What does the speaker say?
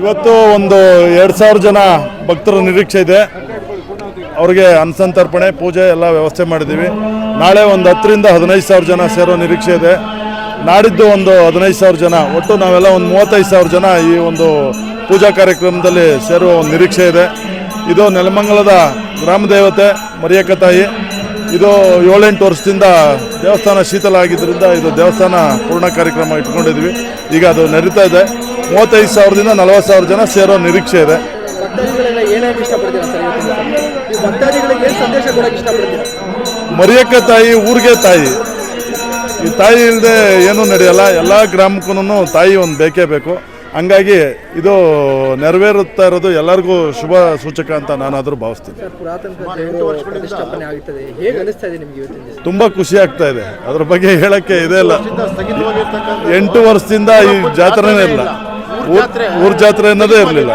ಇವತ್ತು ಒಂದು ಎರಡು ಸಾವಿರ ಜನ ಭಕ್ತರ ನಿರೀಕ್ಷೆ ಇದೆ. ಅವರಿಗೆ ಅನ್ಸಂತರ್ಪಣೆ, ಪೂಜೆ ಎಲ್ಲ ವ್ಯವಸ್ಥೆ ಮಾಡಿದ್ದೀವಿ. ನಾಳೆ ಒಂದು ಹತ್ತರಿಂದ ಹದಿನೈದು ಸಾವಿರ ಜನ ಸೇರೋ ನಿರೀಕ್ಷೆ ಇದೆ. ನಾಡಿದ್ದು ಒಂದು ಹದಿನೈದು ಸಾವಿರ ಜನ, ಒಟ್ಟು ನಾವೆಲ್ಲ ಒಂದು ಮೂವತ್ತೈದು ಸಾವಿರ ಜನ ಈ ಒಂದು ಪೂಜಾ ಕಾರ್ಯಕ್ರಮದಲ್ಲಿ ಸೇರುವ ಒಂದು ನಿರೀಕ್ಷೆ ಇದೆ. ಇದು ನೆಲಮಂಗಲದ ಗ್ರಾಮ ದೇವತೆ ಮರಿಯಕ್ಕ ತಾಯಿ. ಇದು ಏಳೆಂಟು ವರ್ಷದಿಂದ ದೇವಸ್ಥಾನ ಶೀತಲ ಆಗಿದ್ದರಿಂದ ಇದು ದೇವಸ್ಥಾನ ಪೂರ್ಣ ಕಾರ್ಯಕ್ರಮ ಇಟ್ಕೊಂಡಿದ್ವಿ ಈಗ ಅದು ನಡೀತಾ ಇದೆ. ಮೂವತ್ತೈದು ಸಾವಿರದಿಂದ ನಲವತ್ತು ಸಾವಿರ ಜನ ಸೇರೋ ನಿರೀಕ್ಷೆ ಇದೆ. ಮರಿಯಕ್ಕ ತಾಯಿ ಊರಿಗೆ ತಾಯಿ. ಈ ತಾಯಿ ಇಲ್ಲದೆ ಏನೂ ನಡೆಯಲ್ಲ. ಎಲ್ಲ ಗ್ರಾಮಕ್ಕೂ ತಾಯಿ ಒಂದು ಬೇಕೇ ಬೇಕು. ಹಂಗಾಗಿ ಇದು ನೆರವೇರುತ್ತಾ ಇರೋದು ಎಲ್ಲರಿಗೂ ಶುಭ ಸೂಚಕ ಅಂತ ನಾನಾದರೂ ಭಾವಿಸ್ತೀನಿ. ಸರ್ ಪುರಾತನ ದೇವರು ಪ್ರತಿಷ್ಠಾಪನೆ ಆಗುತ್ತದೆ. ಹೇಗೆ ಅನಿಸ್ತಾ ಇದೆ ನಿಮ್ಗೆ ಇವತ್ತಿನ ದಿವಸ? ತುಂಬ ಖುಷಿ ಆಗ್ತಾ ಇದೆ. ಅದ್ರ ಬಗ್ಗೆ ಹೇಳಕ್ಕೆ ಇದೇ ಇಲ್ಲ. ಎಂಟು ವರ್ಷದಿಂದ ಈ ಜಾತ್ರೆನೇ ಇಲ್ಲ. ಊರ್ ಜಾತ್ರೆ ಅನ್ನೋದೇ ಇರಲಿಲ್ಲ.